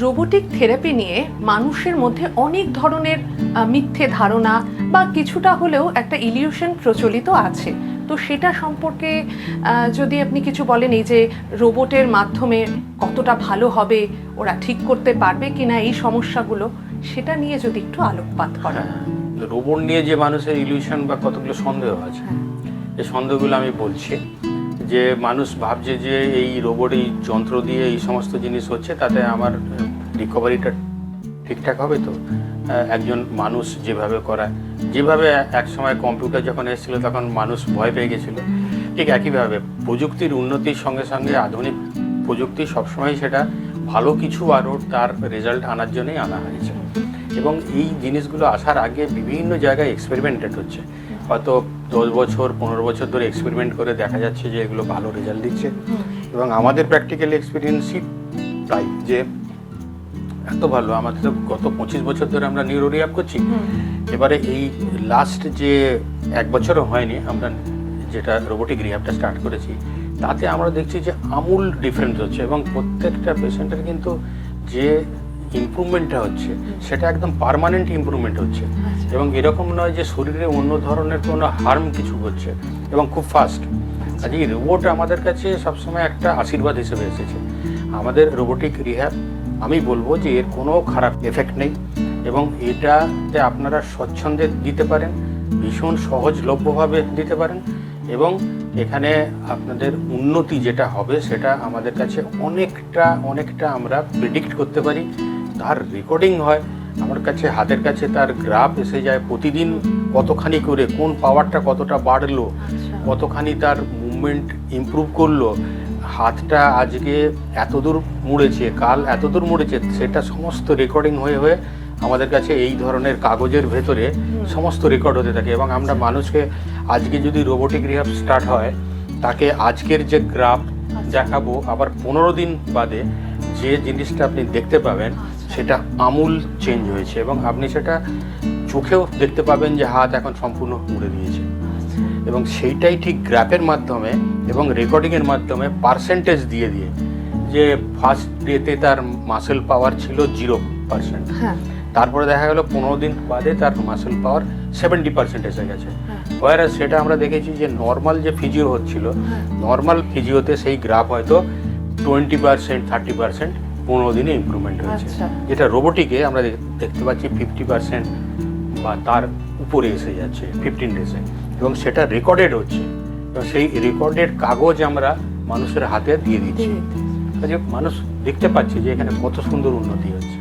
Robotic therapy নিয়ে মানুষের মধ্যে অনেক ধরনের মিথ্যে ধারণা বা কিছুটা হলেও একটা ইলিউশন প্রচলিত আছে। তো সেটা সম্পর্কে যদি আপনি কিছু বলেন এই যে রোবটের মাধ্যমে কতটা ভালো হবে ওরা ঠিক করতে পারবে কিনা এই সমস্যাগুলো সেটা নিয়ে যদি একটু আলোকপাত করেন। রোবট নিয়ে যে মানুষের ইলিউশন বা কতগুলো সন্দেহ আছে হ্যাঁ। এই সন্দেহগুলো আমি বলছি। যে মানুষ ভাবছে যে এই রোবট এই যন্ত্র দিয়ে এই সমস্ত জিনিস হচ্ছে, তাতে আমার রিকভারিটা ঠিকঠাক হবে তো? একজন মানুষ যেভাবে করায় যেভাবে এক সময় কম্পিউটার যখন এসেছিল, তখন মানুষ ভয় পেয়ে গেছিল। ঠিক একইভাবে প্রযুক্তির উন্নতির সঙ্গে সঙ্গে আধুনিক প্রযুক্তি সবসময় সেটা ভালো কিছু আরও তার রেজাল্ট আনার জন্যই আনা হয়েছে। এবং এই জিনিসগুলো আসার আগে বিভিন্ন জায়গায় এক্সপেরিমেন্টেড হচ্ছে। হয়তো দশ বছর পনেরো বছর ধরে এক্সপেরিমেন্ট করে দেখা যাচ্ছে যে এগুলো ভালো রেজাল্ট দিচ্ছে। এবং আমাদের প্র্যাকটিক্যাল এক্সপিরিয়েন্সই তাই যে এত ভালো। আমাদের তো গত পঁচিশ বছর ধরে আমরা নিউরো রিয়াপ করছি। এবারে এই লাস্ট যে এক বছরও হয়নি আমরা যেটা রোবোটিক রিহ্যাবটা স্টার্ট করেছি তাতে আমরা দেখছি যে আমূল ডিফারেন্স হচ্ছে। এবং প্রত্যেকটা পেশেন্টের কিন্তু যে ইমপ্রুভমেন্টটা হচ্ছে সেটা একদম পার্মানেন্ট ইমপ্রুভমেন্ট হচ্ছে। আচ্ছা। এবং এরকম নয় যে শরীরে অন্য ধরনের কোনো হার্ম কিছু হচ্ছে এবং খুব ফাস্ট আজ এই রোবট আমাদের কাছে সবসময় একটা আশীর্বাদ হিসেবে এসেছে। আমাদের রোবোটিক রিহ্যাব আমি বলব যে এর কোনো খারাপ এফেক্ট নেই এবং এটাতে আপনারা স্বচ্ছন্দে দিতে পারেন ভীষণ সহজলভ্যভাবে দিতে পারেন এবং এখানে আপনাদের উন্নতি যেটা হবে সেটা আমাদের কাছে অনেকটা অনেকটা আমরা প্রেডিক্ট করতে পারি। তার রেকর্ডিং হয় আমার কাছে হাতের কাছে তার গ্রাফ এসে যায়। প্রতিদিন কতখানি করে কোন পাওয়ারটা কতটা বাড়লো আচ্ছা। কতখানি তার মুভমেন্ট ইমপ্রুভ করল হাতটা আজকে এতদূর মুড়েছে কাল এতদূর মুড়েছে সেটা সমস্ত রেকর্ডিং হয়ে হয়ে আমাদের কাছে এই ধরনের কাগজের ভেতরে সমস্ত রেকর্ড হতে থাকে এবং আমরা মানুষকে আজকে যদি রোবোটিক রিহাব স্টার্ট হয় তাকে আজকের যে গ্রাফ দেখাবো আবার পনেরো দিন বাদে যে জিনিসটা আপনি দেখতে পাবেন সেটা আমূল চেঞ্জ হয়েছে এবং আপনি সেটা চোখেও দেখতে পাবেন যে হাত এখন সম্পূর্ণ মুড়ে দিয়েছে। এবং সেইটাই ঠিক গ্রাফের মাধ্যমে এবং রেকর্ডিংয়ের মাধ্যমে পার্সেন্টেজ দিয়ে দিয়ে যে ফার্স্ট ডেতে তার মাসেল পাওয়ার ছিল জিরো পার্সেন্ট হ্যাঁ। তারপরে দেখা গেল পনেরো দিন বাদে তার মাসেল পাওয়ার সেভেন্টি পার্সেন্ট এসে গেছে। হ্যাঁ। ওয়ারাস সেটা আমরা দেখেছি যে নর্মাল যে ফিজিও হচ্ছিল হ্যাঁ। নর্মাল ফিজিওতে সেই গ্রাফ হয়তো টোয়েন্টি পার্সেন্ট থার্টি পার্সেন্ট পনেরো দিনে ইম্প্রুভমেন্ট হয়েছে। আচ্ছা। যেটা রোবোটিকে আমরা দেখতে পাচ্ছি ফিফটি পার্সেন্ট বা তার উপরে এসে যাচ্ছে ফিফটিন ডেজে এবং সেটা রেকর্ডেড হচ্ছে। এবং সেই রেকর্ডেড কাগজ আমরা মানুষের হাতে দিয়ে দিচ্ছি। দিয়ে দিচ্ছি। কাজে মানুষ দেখতে পাচ্ছে যে এখানে কত সুন্দর উন্নতি হচ্ছে।